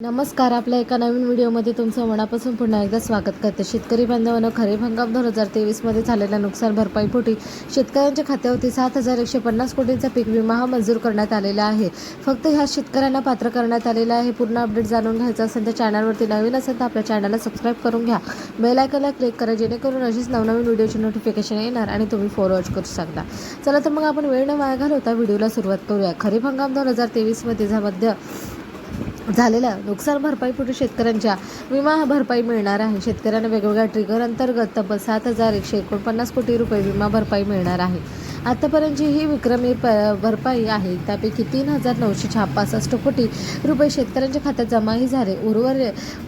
नमस्कार आपल्या एका नवीन व्हिडिओमध्ये तुमचं मनापासून पुन्हा एकदा स्वागत करते. शेतकरी बांधवांनो खरीप हंगाम दोन हजार तेवीसमध्ये झालेल्या नुकसान भरपाईपोटी शेतकऱ्यांच्या खात्यावरती सात हजार एकशे पन्नास कोटींचा पीक विमा हा मंजूर करण्यात आलेला आहे. फक्त ह्या शेतकऱ्यांना पात्र करण्यात आलेला आहे. पूर्ण अपडेट जाणून घ्यायचं असेल तर चॅनलवरती नवीन असेल तर आपल्या चॅनलला सबस्क्राईब करून घ्या. बेल आयकनला क्लिक करा जेणेकरून अशीच नवनवीन व्हिडिओची नोटिफिकेशन येणार आणि तुम्ही फॉरवर्ड करू शकता. चला तर मग आपण वेळ न वाया घालवता व्हिडिओला सुरुवात करूया. खरीप हंगाम दोन हजार तेवीसमध्ये जा मध्य झालेल्या नुकसान भरपाईपोटी शेतकऱ्यांच्या विमा भरपाई मिळणार आहे. शेतकऱ्यांना वेगवेगळ्या ट्रिगर अंतर्गत तब्बल सात हजार एकशे एकोणपन्नास कोटी रुपये विमा भरपाई मिळणार आहे. आतापर्यंतची ही विक्रमी प भरपाई आहे त्यापैकी तीन हजार नऊशे छापासष्ट कोटी रुपये शेतकऱ्यांच्या खात्यात जमाही झाले. उर्वर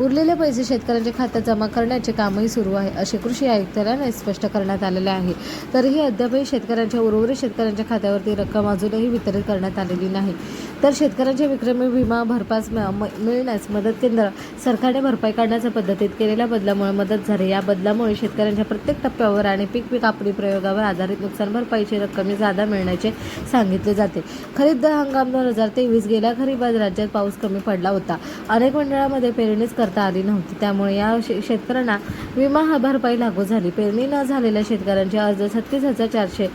उरलेले पैसे शेतकऱ्यांच्या खात्यात जमा करण्याचे कामही सुरू आहे असे कृषी आयुक्तालयाने स्पष्ट करण्यात आलेले आहे. तरीही अद्यापही शेतकऱ्यांच्या उर्वरित शेतकऱ्यांच्या खात्यावरती रक्कम अजूनही वितरित करण्यात आलेली नाही. तर शेतकऱ्यांच्या विक्रमी विमा भरपास म- मिळण्यास मदत केंद्र सरकारने भरपाई काढण्याच्या पद्धतीत केलेल्या बदलामुळे मदत झाली. या बदलामुळे शेतकऱ्यांच्या प्रत्येक टप्प्यावर आणि पीक पीक कापणी प्रयोगावर आधारित नुकसान भरपाईची कमी जादा मिळण्याचे सांगितले जाते. खरीप हंगाम दोन हजार तेवीस गेल्या खरीपात राज्यात पाऊस कमी पडला होता. अनेक मंडळामध्ये पेरणीच करता आली नव्हती. त्यामुळे या शे- शेतकऱ्यांना विमा हा भरपाई लागू झाली. पेरणी न झालेल्या शेतकऱ्यांचे अर्ज छत्तीस हजार चारशे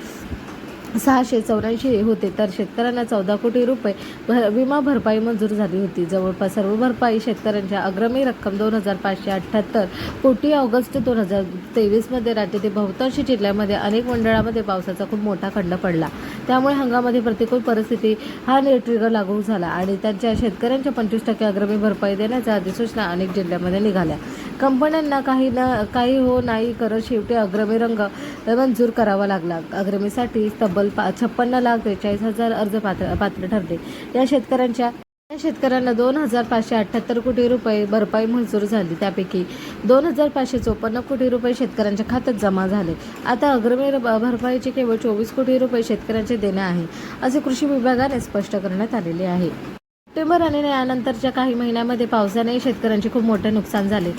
सहाशे चौऱ्याऐंशी होते तर शेतकऱ्यांना चौदा कोटी रुपये भर विमा भरपाई मंजूर झाली होती. जवळपास सर्व भरपाई शेतकऱ्यांच्या अग्रमी रक्कम दोन हजार पाचशे अठ्ठ्याहत्तर कोटी ऑगस्ट दोन हजार तेवीसमध्ये राज्यातील बहुतांश जिल्ह्यामध्ये अनेक मंडळामध्ये पावसाचा खूप मोठा खंड पडला. त्यामुळे हंगामामध्ये प्रतिकूल परिस्थिती हा ट्रिगर लागू झाला आणि त्यांच्या शेतकऱ्यांच्या पंचवीस टक्के अग्रमी भरपाई देण्याच्या अधिसूचना अनेक जिल्ह्यामध्ये निघाल्या. कंपन्यांना काही न काही हो नाही करत शेवटी अग्रमी रंग मंजूर करावा लागला. अग्रमीसाठी तब्बल पा छप्पन्न लाख त्रेचाळीस हजार अर्ज पात्र पात्र ठरले. या शेतकऱ्यांच्या या शेतकऱ्यांना दोन हजार पाचशे अठ्ठ्याहत्तर कोटी रुपये भरपाई मंजूर झाली. त्यापैकी दोन हजार पाचशे चोपन्न कोटी रुपये शेतकऱ्यांच्या खात्यात जमा झाले. आता अग्रमी र- भरपाईचे केवळ चोवीस कोटी रुपये शेतकऱ्यांचे देणे आहे असे कृषी विभागाने स्पष्ट करण्यात आलेले आहे. सप्टेंबर आणि यानंतरच्या काही महिन्यामध्ये पावसाने शेतकऱ्यांचे खूप मोठे नुकसान झाले.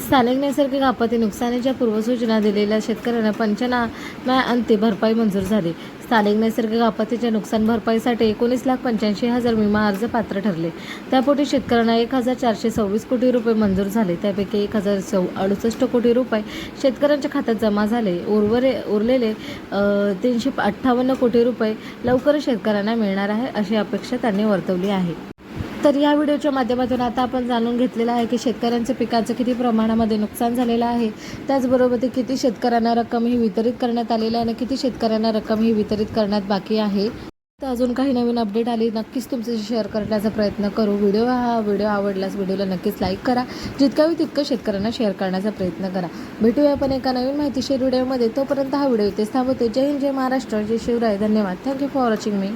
स्थानिक नैसर्गिक आपत्ती नुकसानीच्या पूर्वसूचना दिलेल्या शेतकऱ्यांना पंचनाम्या अंती भरपाई मंजूर झाली. स्थानिक नैसर्गिक आपत्तीच्या नुकसान भरपाईसाठी एकोणीस लाख पंच्याऐंशी हजार विमा अर्ज पात्र ठरले. त्यापोटी शेतकऱ्यांना एक हजार चारशे सव्वीस कोटी रुपये मंजूर झाले. त्यापैकी एक हजार चौ अडुसष्ट कोटी रुपये शेतकऱ्यांच्या खात्यात जमा झाले. उर्वरे उरलेले तीनशे अठ्ठावन्न कोटी रुपये लवकरच शेतकऱ्यांना मिळणार आहे अशी अपेक्षा त्यांनी वर्तवली आहे. तर या व्हिडिओच्या माध्यमातून आता आपण जाणून घेतलेलं आहे की शेतकऱ्यांचं पिकाचं किती प्रमाणामध्ये नुकसान झालेलं आहे. त्याचबरोबर ते किती शेतकऱ्यांना रक्कम ही वितरित करण्यात आलेली आहे आणि किती शेतकऱ्यांना रक्कम ही वितरित करण्यात बाकी आहे. तर अजून काही नवीन अपडेट आली नक्कीच तुमच्याशी शेअर करण्याचा प्रयत्न करू. व्हिडिओ हा व्हिडिओ आवडल्यास व्हिडिओला नक्कीच लाईक करा. जितका होईल तितकं शेतकऱ्यांना शेअर करण्याचा प्रयत्न करा. भेटूया आपण एका नवीन माहितीशीर व्हिडिओमध्ये. तोपर्यंत हा व्हिडिओ इथेच थांबवते. जय हिंद जय महाराष्ट्र जय शिवराय. धन्यवाद. Thank you for watching me